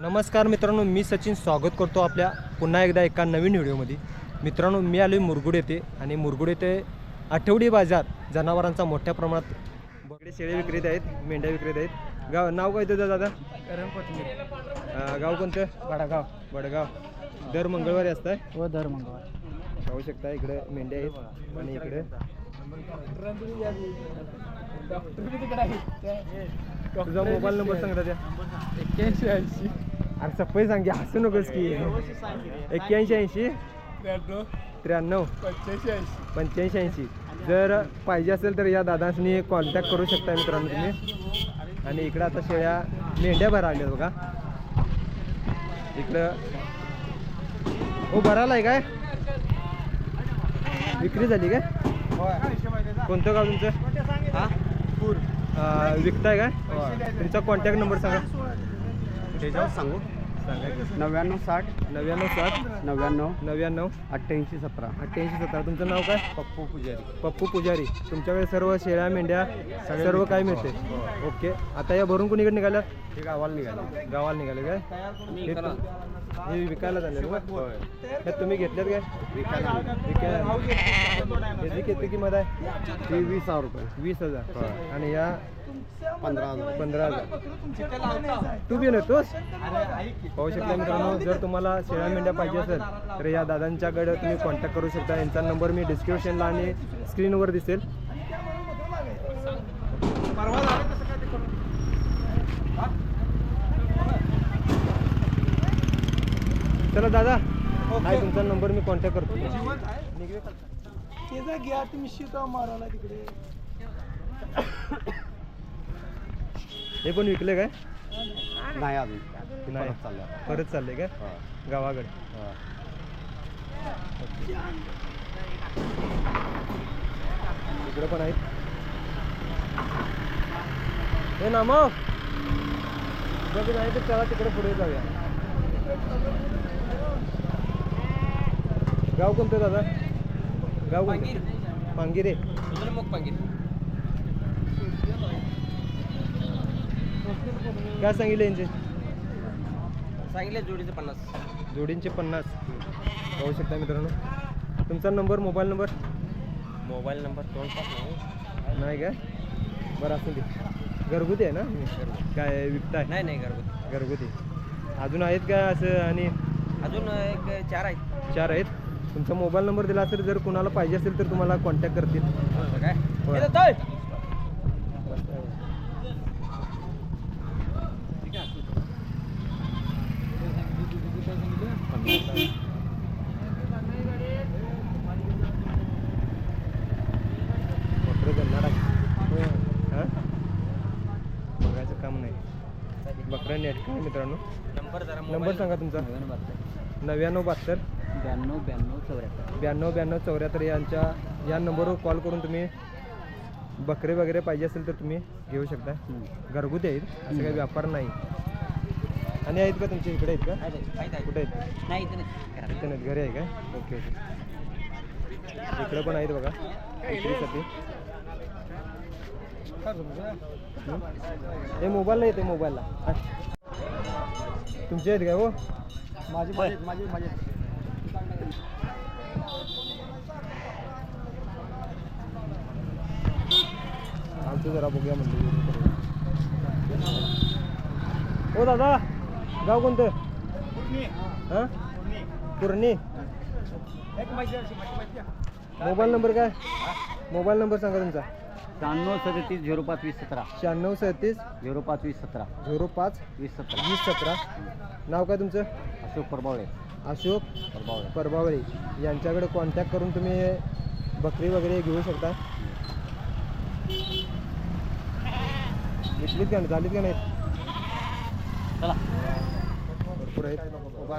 नमस्कार मित्रांनो मी सचिन स्वागत करतो आपल्या पुन्हा एकदा एका नवीन व्हिडिओमध्ये. मित्रांनो मी आलो मुरगुड येथे आणि मुरगुड येथे आठवडी बाजार जनावरांचा मोठ्या प्रमाणात बगडे शेळे विक्रेते आहेत मेंढ्या विक्रेते आहेत. गाव नाव काय तुझं दादा? करण गाव कोणतं? वडगाव. वडगाव. दर मंगळवारी असताय? व दर मंगळवार. पाहू शकता इकडे मेंढ्या आहेत आणि इकडे. तुझा मोबाईल नंबर सांग त्या. एक्क्याऐंशी ऐंशी. अरे सप्पई सांग हसू नकोस की. एक्क्याऐंशी ऐंशी. त्र्याण्णव. पंच्याऐंशी ऐंशी. पंच्याऐंशी ऐंशी. जर पाहिजे असेल तर या दादांनी कॉन्टॅक्ट करू शकता मित्रांनो तुम्ही. आणि इकडं आता शेळ्या मेंढ्या भरा आल्या बघा. इकडं. हो भराला आहे काय? विक्री झाली काय? कोणतं गाव तुमचं? हा? विकताय काय? तुमचा कॉन्टॅक्ट नंबर सांगा. त्याच्यावर सांगू. नव्याण्णव साठ. नव्याण्णव सात नव्याण्णव. नव्याण्णव. अठ्ठ्याऐंशी सतरा. अठ्ठ्याऐंशी सतरा. तुमचं नाव काय? पप्पू पुजारी. पप्पू पुजारी. तुमच्याकडे सर्व शेळ्या मेंढ्या सर्व काय मिळते? ओके. आता या भरून कुणीकडे निघाल्या गावाला निघाले. गावाला निघाले काय? हे तु- विकायला झाले हे तुम्ही घेतल्यात काय? विकायला विकायला याची किती किंमत आहे? ती वीस हजार रुपये. वीस हजार. आणि या पंधरा हजार. पंधरा हजार. तू बी नव्हतोस पाहू शकता मित्रांनो जर तुम्हाला शेळ्या मेंढ्या पाहिजे असेल तर या दादांच्याकडे तुम्ही कॉन्टॅक्ट करू शकता. यांचा नंबर मी डिस्क्रिप्शनला आणि स्क्रीनवर दिसेल. चला दादा हाय तुमचा नंबर मी कॉन्टॅक्ट करतो. त्याचा घ्या तुम्ही शिका मारायला तिकडे. हे पण विकले काय? नाही अजून. नाही. परत चालले काय? गावाकडे. इकडे पण आहेत. हे ना मग बघ नाही तर त्याला तिकडे पुढे जाऊया. गाव कोणतं दादा? गाव कोणतं? पांगिरे. काय सांगितले यांचे? सांगितले जोडीचे पन्नास. जोडींचे पन्नास. पाहू शकता मित्रांनो. तुमचा number mobile number? Mobile number दोन पाच नाही. काय बरं असू दे. घरगुती आहे ना? काय विकताय? नाही नाही घरगुती. घरगुती. अजून आहेत का असं आणि अजून एक चार आहेत. चार आहेत. तुमचा मोबाईल नंबर दिला तर जर कुणाला पाहिजे असेल तर तुम्हाला कॉन्टॅक्ट करतील. काय? हां? बघायचं काम नाही. बकरं नेट काय मित्रांनो? नंबर सांगा तुमचा. नव्याण्णव बहात्तर. ब्याण्णव ब्याण्णव चौऱ्याहत्तर. ब्याण्णव ब्याण्णव चौऱ्याहत्तर यांच्या या नंबरवर कॉल करून तुम्ही बकरे वगैरे पाहिजे असेल तर तुम्ही घेऊ शकता. घरगुती आहेत असं काही व्यापार नाही. आणि आहेत का तुमच्या इकडे आहेत का? कुठे आहेत? नाही इथं नाही. इथे नाहीत घरी आहे का? Okay okay. इकडे पण आहेत बघा विक्रीसाठी हं? मोबाईलला येते मोबाईलला. तुमचे आहेत का हो? माझी आमचं जरा बघूया म्हणलं हो दादा गाव कोणतं? हां? पूर्णी. मोबाईल नंबर काय? मोबाईल नंबर सांगा तुमचा. शहाण्णव सदतीस झिरो पाच वीस सतरा. शहाण्णव सत्तीस झिरो पाच वीस सतरा. झिरो पाच वीस सतरा. वीस सतरा. नाव काय तुमचं? अशोक परबावळे. अशोक परबावळे. परबावळे. यांच्याकडे कॉन्टॅक्ट करून तुम्ही बकरी वगैरे घेऊ शकता. विकलीत का नाही? झालीत का नाहीत? चला. भरपूर आहेत. उभा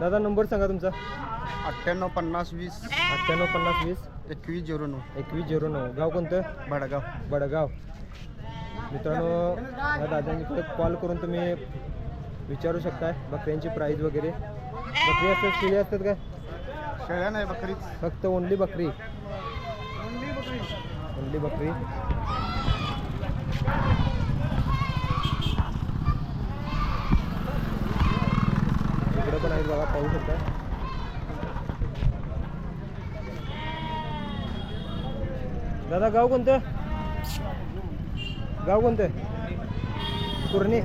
दादा नंबर सांगा तुमचा. अठ्ठ्याण्णव पन्नास वीस. अठ्ठ्याण्णव पन्नास वीस. एकवीस झिरो नऊ. एकवीस झिरो नऊ. गाव कोणतं? बडगाव बडगाव मित्रांनो या दादांकडे कॉल करून तुम्ही विचारू शकताय. बकऱ्यांची प्राईज वगैरे. बकरी असतात शिळी असतात काय? शेळ्या नाही बकरीच. फक्त ओनली बकरी. ओनली बकरी. झाडं पण आहेत बघा पाहू शकता. दादा गाव कोणतं? गाव कोणतं? कुर्णी.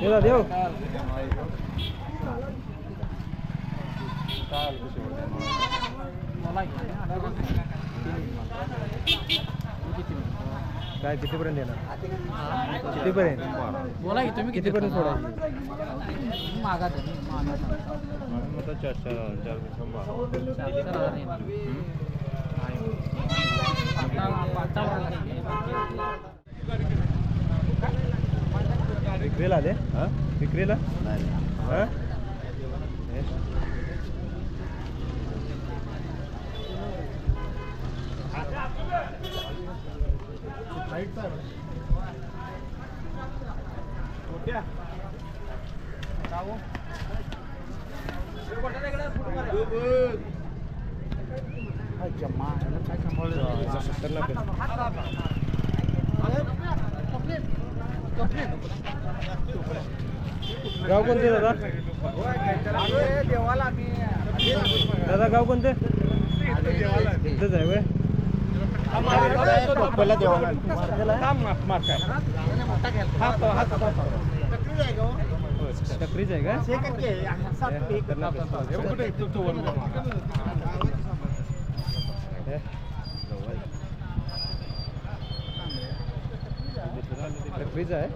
देव देव काय कितीपर्यंत येणार? कितीपर्यंत बोला की तुम्ही किती कितीपर्यंत सोडायची? मागा तुम्ही मागा चारशे चारशे शंभर. चारशे हजार येणार. विक्रीला आले विक्रीला हा? खतरनाक गाव कोणते दादा? दादा गाव कोणते? इथंच आहे व्हय? टकरीच आहे का? खतरनाक आहे.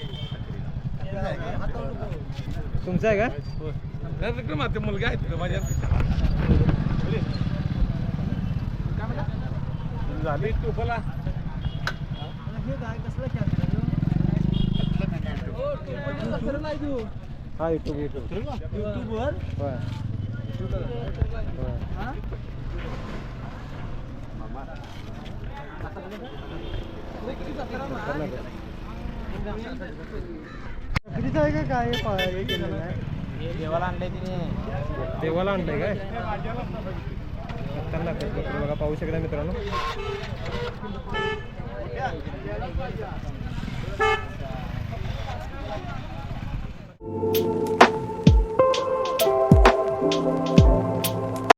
हे. तुमचं आहे का? मुलगा आहे माझ्या झाली तू बोला. हा युट्यूब युट्यूब युट्यूबवर नगरीचं आहे का? काय हे केलेलं आहे. देवाला आणलंय देवाला आणलंय काय? खतरनाक बघा पाहू शकता मित्रांनो.